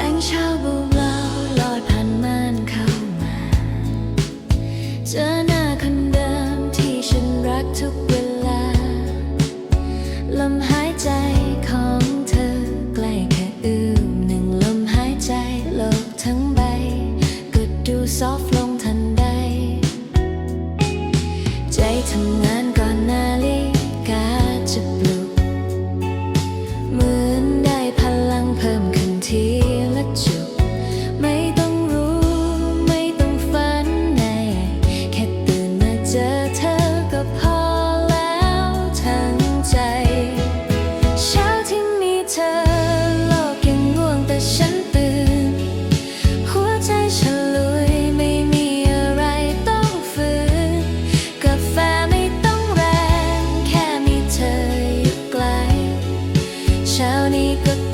แสงเช้าเบาๆลอยผ่านม่านเข้ามา เจอหน้าคนเดิมที่ฉันรักทุกเวลา ลมหายใจของเธอใกล้แค่อืมหนึ่งลมหายใจโลกทั้งใบก็ดูซอฟลงทันใด ใจทำงาน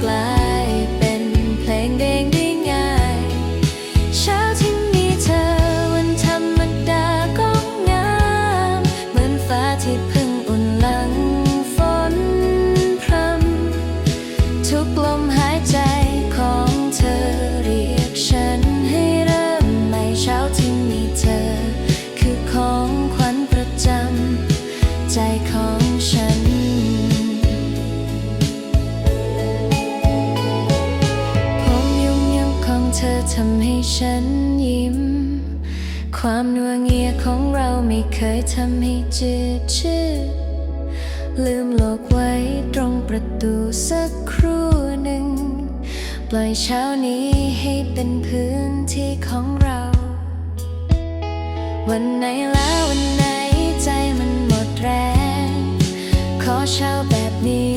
กลายเป็นเพลงเด้งได้ง่ายเช้าที่มีเธอวันธรรมดาก็งาม เหมือนฟ้าที่เพิ่งอุ่นหลังฝนพรำทุกลมหายใจของเธอเรียกฉันให้เริ่มใม่เช้าที่มีเธอ คือของขวัญประจำใจของ ทำให้ฉันยิ้ม ความนัวเงียของเราไม่เคยทำให้จืดชืดลืมโลกไว้ตรงประตูสักครู่หนึ่ง ปล่อยเช้านี้ให้เป็นพื้นที่ของเรา วันไหนแล้ววันไหนใจมันหมดแรง ขอเช้าแบบนี้